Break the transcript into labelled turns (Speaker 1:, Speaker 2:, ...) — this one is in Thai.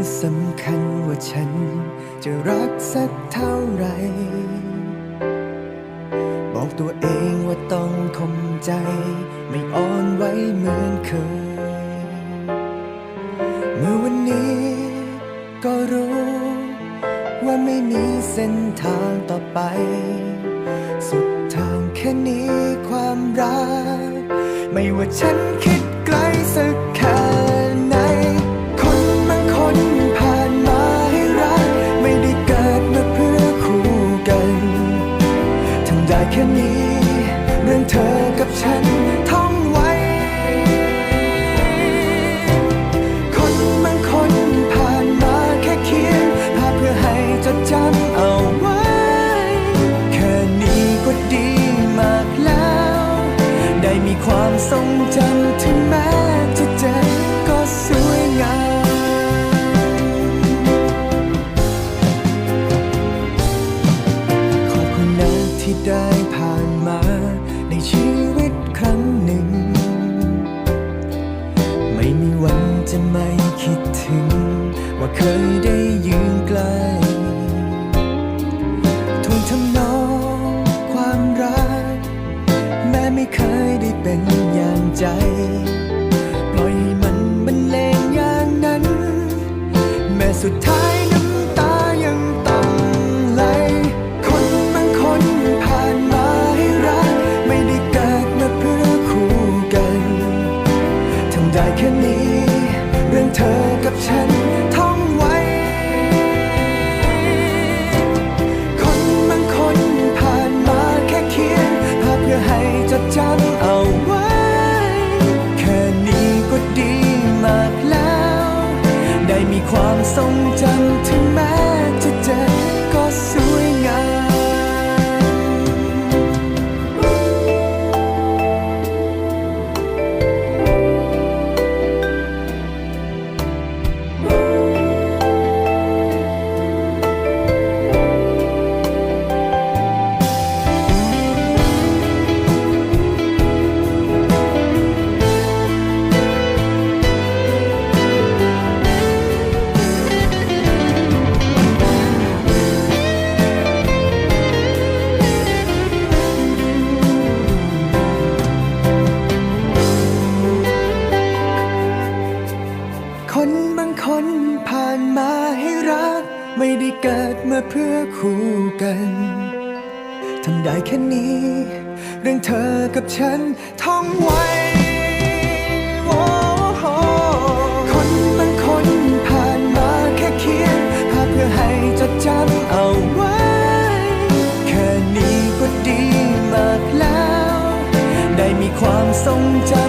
Speaker 1: ่สำคัญว่าฉัน จะรักสักเท่าไหรบอกตัวเองว่าต้องคมใจ ไม่อ่อนไหวเหมือนเคย เมื่อวันนี้ก็รู้ ว่าไม่มีเส้นทางต่อไป สุดทางแค่นี้ความรัก ไม่ว่าฉันคิดไกล ค่นี้ เรื่องเธอกับฉันท่องไว้ คนบางคนผ่านมาแค่เขียนภาพเพื่อให้จดจำเอาไว้ แค่นี้ก็ดีมากแล้ว ได้มีความทรงจำถึงแม้จะเจ็บก็สวยงามขอบคุณนะที่ได้ เป็นอย่างใจ ปล่อยให้มันบันเลงอย่างนั้น แม้สุดท้าย ความทรงจำที่แม้จะเจ็บก็ส คนบางคนผ่านมาให้รัก ไม่ได้เกิดมาเพื่อคู่กันทำได้แค่นี้ เรื่องเธอกับฉันท่องไว้คนบางคนผ่านมาแค่เขียนภาเพื่อให้จดจำเอาไว้ แค่นี้ก็ดีมากแล้ว ได้มีความทรงจำ